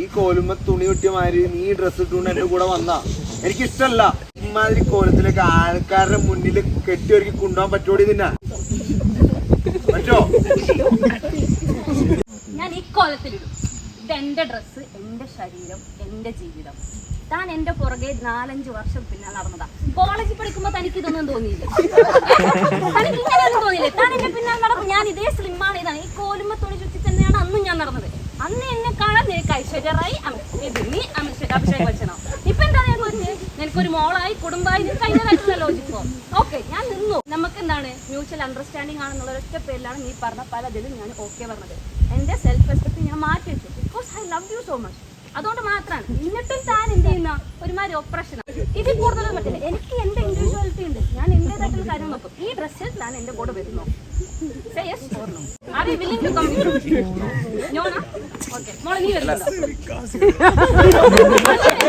ഈ കോലുമ്പ തുണി കിട്ടിയ മാതിരി നീ ഡ്രസ് ഇട്ടുകൊണ്ട് എന്റെ കൂടെ വന്നാ. എനിക്കിഷ്ടല്ല. ഇമാതിരി കോലത്തിലേക്ക് ആൾക്കാരുടെ മുന്നിൽ കെട്ടിയൊരുക്കി കൊണ്ടുപോകാൻ പറ്റോടി നിന്നാ? പറ്റോ ഞാൻ ഈ കോലത്തിലിടും. ഇത് എന്റെ ഡ്രസ്സ് എന്റെ ശരീരം എന്റെ ജീവിതം. താൻ എന്റെ പുറകെ നാലഞ്ച് വർഷം പിന്നെ നടന്നതാ. കോളേജിൽ പഠിക്കുമ്പോ തനിക്ക് ഇതൊന്നും തോന്നിയില്ല. തനിക്ക് ഇങ്ങനെയൊന്നും തോന്നിയില്ലേ. താൻ എന്റെ പിന്നാലെ നടന്നു ഞാൻ ഇതേ സ്ലിമാണ് ഇതാണ്. ഈ കോലുമ്പ തുണി ചുറ്റി കാണാൻ നിനക്ക് ഐശ്വര്യ റായി നീ അഭിഷേക് ബച്ചനോ. ഇപ്പൊ എന്താ ഞാൻ ചോദിച്ചത് നിനക്കൊരു മോളായി കുടുംബമായി നിനക്ക് അതിന്റെതായിട്ടുള്ള ലോജിക്കോ ഓക്കെ ഞാൻ നിന്നു. നമുക്ക് എന്താണ് മ്യൂച്വൽ അണ്ടർസ്റ്റാൻഡിങ് ആണെന്നുള്ള ഒറ്റ പേരിലാണ് നീ പറഞ്ഞ പലതിലും ഞാൻ ഓക്കെ പറഞ്ഞത്. എന്റെ സെൽഫ് റെസ്പെക്ട് ഞാൻ മാറ്റി വെച്ചു. Because I love you so much അതുകൊണ്ട് മാത്രമാണ്. എന്നിട്ടും താൻ എന്ത് ചെയ്യുന്ന? ഒരുമാതിരി ഓപ്പറേഷൻ ഇതിൽ കൂടുതലൊന്നും പറ്റില്ല. എനിക്ക് എന്റെ എന്റേതായിട്ടുള്ള കാര്യം നോക്കും. ഈ ഡ്രസ്സിൽ താൻ എന്റെ കൂടെ വരുന്നു. മോളെ നീ വരുന്നുണ്ടോ?